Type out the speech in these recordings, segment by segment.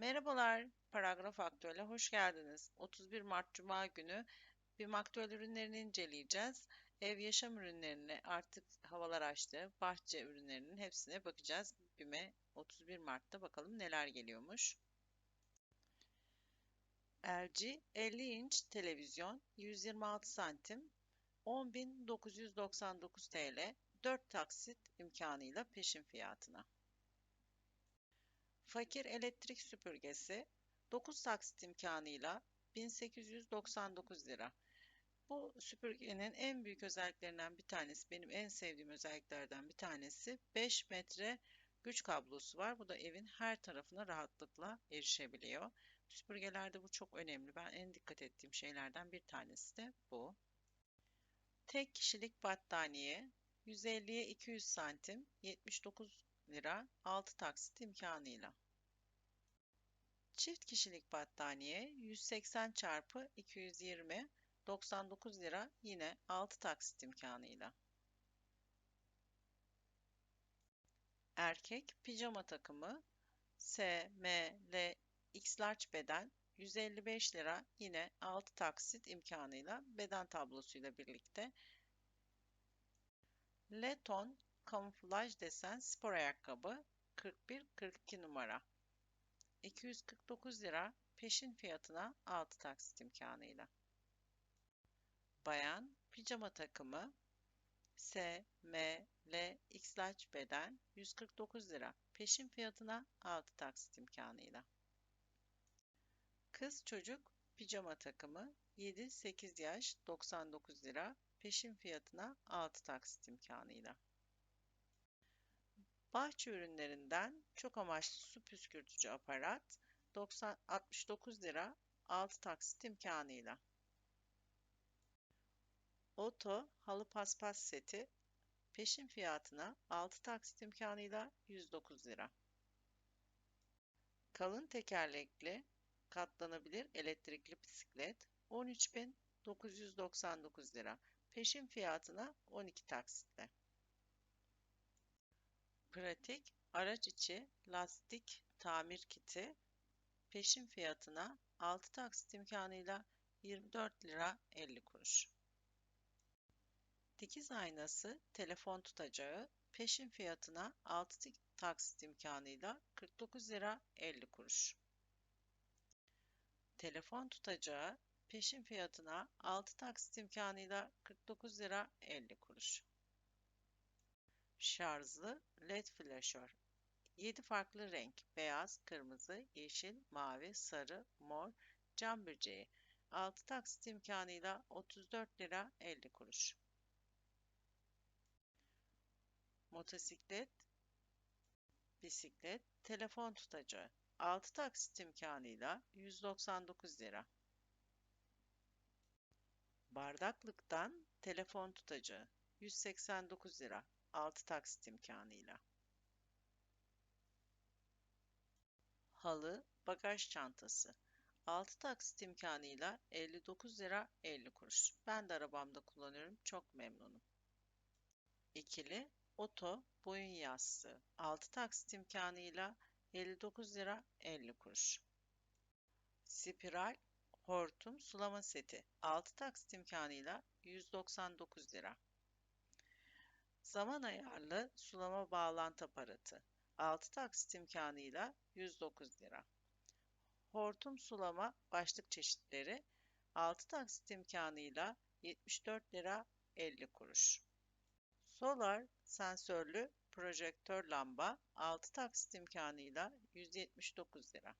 Merhabalar, Paragraf Aktüel'e hoş geldiniz. 31 Mart Cuma günü BİM Aktüel ürünlerini inceleyeceğiz. Ev yaşam ürünlerini artık havalar açtı. Bahçe ürünlerinin hepsine bakacağız. BİM'e 31 Mart'ta bakalım neler geliyormuş. LG 50 inç televizyon 126 santim 10.999 TL 4 taksit imkanıyla peşin fiyatına. Fakir elektrik süpürgesi 9 taksit imkanıyla 1899 lira. Bu süpürgenin en büyük özelliklerinden bir tanesi, benim en sevdiğim özelliklerden bir tanesi 5 metre güç kablosu var. Bu da evin her tarafına rahatlıkla erişebiliyor. Süpürgelerde bu çok önemli. Ben en dikkat ettiğim şeylerden bir tanesi de bu. Tek kişilik battaniye 150'ye 200 santim 79 lira 6 taksit imkanıyla. Çift kişilik battaniye 180 çarpı 220 99 lira yine 6 taksit imkanıyla. Erkek pijama takımı S, M, L, X large beden 155 lira yine 6 taksit imkanıyla beden tablosuyla birlikte. Leton kamuflaj desen spor ayakkabı 41-42 numara. 249 lira peşin fiyatına 6 taksit imkanıyla. Bayan pijama takımı S, M, L, X large beden 149 lira peşin fiyatına 6 taksit imkanıyla. Kız çocuk pijama takımı 7-8 yaş 99 lira peşin fiyatına 6 taksit imkanıyla. Bahçe ürünlerinden çok amaçlı su püskürtücü aparat 90, 69 lira 6 taksit imkanıyla. Oto halı paspas seti peşin fiyatına 6 taksit imkanıyla 109 lira. Kalın tekerlekli katlanabilir elektrikli bisiklet 13.999 lira. Peşin fiyatına 12 taksitle. Pratik araç içi lastik tamir kiti peşin fiyatına 6 taksit imkanıyla 24 lira 50 kuruş. Dikiz aynası telefon tutacağı peşin fiyatına 6 taksit imkanıyla 49 lira 50 kuruş. Telefon tutacağı peşin fiyatına 6 taksit imkanıyla 49 lira 50 kuruş. Şarjlı led flaşör. 7 farklı renk beyaz, kırmızı, yeşil, mavi, sarı, mor, cam böceği. 6 taksit imkanıyla 34 lira 50 kuruş. Motosiklet, bisiklet, telefon tutacağı 6 taksit imkanıyla 199 lira. Bardaklıktan telefon tutacağı 189 lira 6 taksit imkanıyla. Halı, bagaj çantası 6 taksit imkanıyla 59 lira 50 kuruş. Ben de arabamda kullanıyorum. Çok memnunum. İkili oto boyun yastığı 6 taksit imkanıyla 59 lira 50 kuruş. Spiral hortum sulama seti 6 taksit imkanıyla 199 lira. Zaman ayarlı sulama bağlantı aparatı 6 taksit imkanıyla 109 lira. Hortum sulama başlık çeşitleri 6 taksit imkanıyla 74 lira 50 kuruş. Solar sensörlü projektör lamba 6 taksit imkanıyla 179 lira.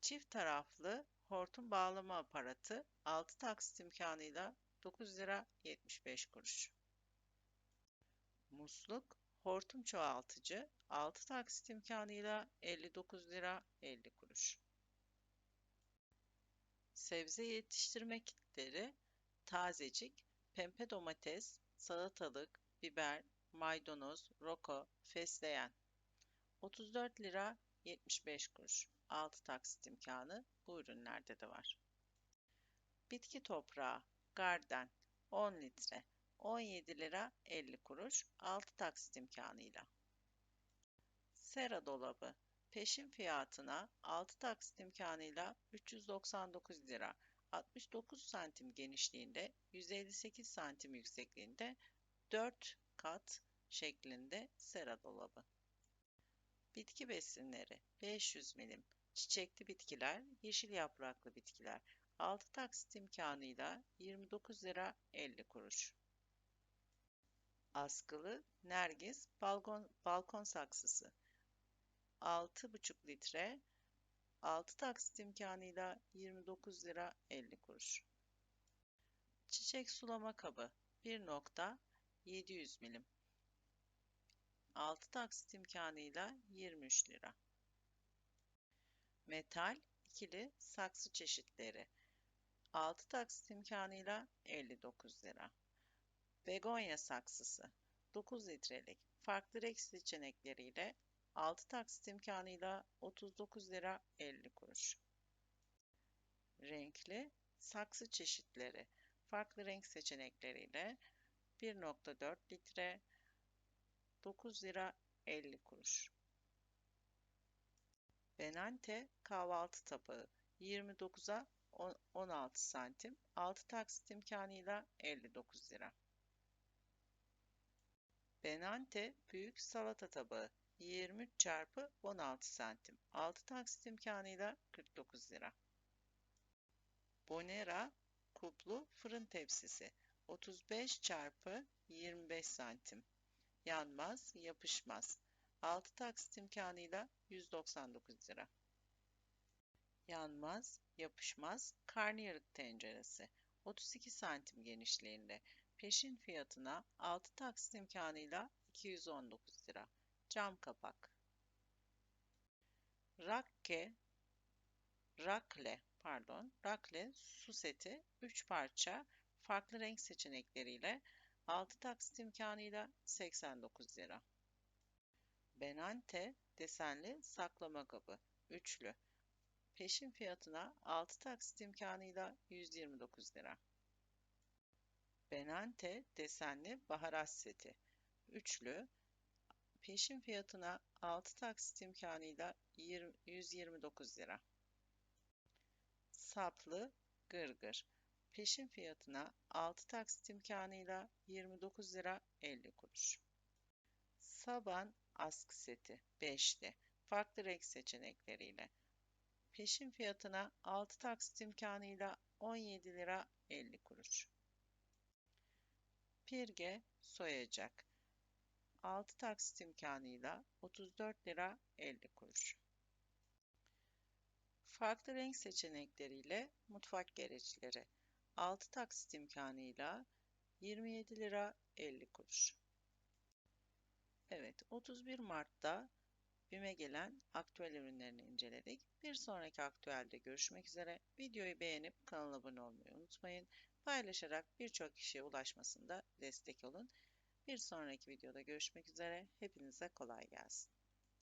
Çift taraflı hortum bağlama aparatı 6 taksit imkanıyla 9 lira 75 kuruş. Musluk hortum çoğaltıcı 6 taksit imkanıyla 59 lira 50 kuruş. Sebze yetiştirme kitleri tazecik, pembe domates, salatalık, biber, maydanoz, roko, fesleğen. 34 lira 75 kuruş. 6 taksit imkanı bu ürünlerde de var. Bitki toprağı, garden 10 litre 17 lira 50 kuruş 6 taksit imkanıyla. Sera dolabı Peşin fiyatına 6 taksit imkanıyla 399 lira. 69 santim genişliğinde, 158 santim yüksekliğinde 4 kat şeklinde sera dolabı. Bitki besinleri 500 milim. Çiçekli bitkiler, yeşil yapraklı bitkiler. 6 taksit imkanıyla 29 lira 50 kuruş. Askılı Nergis balkon, balkon saksısı 6,5 litre 6 taksit imkanıyla 29 lira 50 kuruş. Çiçek sulama kabı 1.700 milim 6 taksit imkanıyla 23 lira. Metal ikili saksı çeşitleri 6 taksit imkanıyla 59 lira. Begonya saksısı 9 litrelik farklı renk seçenekleriyle 6 taksit imkanıyla 39 lira 50 kuruş. Renkli saksı çeşitleri farklı renk seçenekleriyle 1.4 litre 9 lira 50 kuruş. Benante kahvaltı tabağı 29'a 16 santim 6 taksit imkanıyla 59 lira. Benante büyük salata tabağı 23 çarpı 16 santim 6 taksit imkanıyla 49 lira. Bonera kuplu fırın tepsisi 35 çarpı 25 santim yanmaz yapışmaz 6 taksit imkanıyla 199 lira. Yanmaz, yapışmaz karnıyarık tenceresi 32 santim genişliğinde peşin fiyatına 6 taksit imkanıyla 219 lira. Cam kapak. Rakke Rakle pardon, Rakle su seti 3 parça farklı renk seçenekleriyle 6 taksit imkanıyla 89 lira. Benante desenli saklama kabı üçlü. Peşin fiyatına 6 taksit imkanıyla 129 lira. Benante desenli baharat seti üçlü. Peşin fiyatına 6 taksit imkanıyla 129 lira. Saplı gırgır. Peşin fiyatına 6 taksit imkanıyla 29 lira 50 kuruş. Saban askı seti 5'li. Farklı renk seçenekleriyle. Peşin fiyatına 6 taksit imkanıyla 17 lira 50 kuruş. Pirge soyacak. 6 taksit imkanıyla 34 lira 50 kuruş. Farklı renk seçenekleriyle mutfak gereçleri 6 taksit imkanıyla 27 lira 50 kuruş. Evet 31 Mart'ta BİM'e gelen aktüel ürünlerini inceledik. Bir sonraki aktüelde görüşmek üzere. Videoyu beğenip kanala abone olmayı unutmayın. Paylaşarak birçok kişiye ulaşmasında destek olun. Bir sonraki videoda görüşmek üzere. Hepinize kolay gelsin.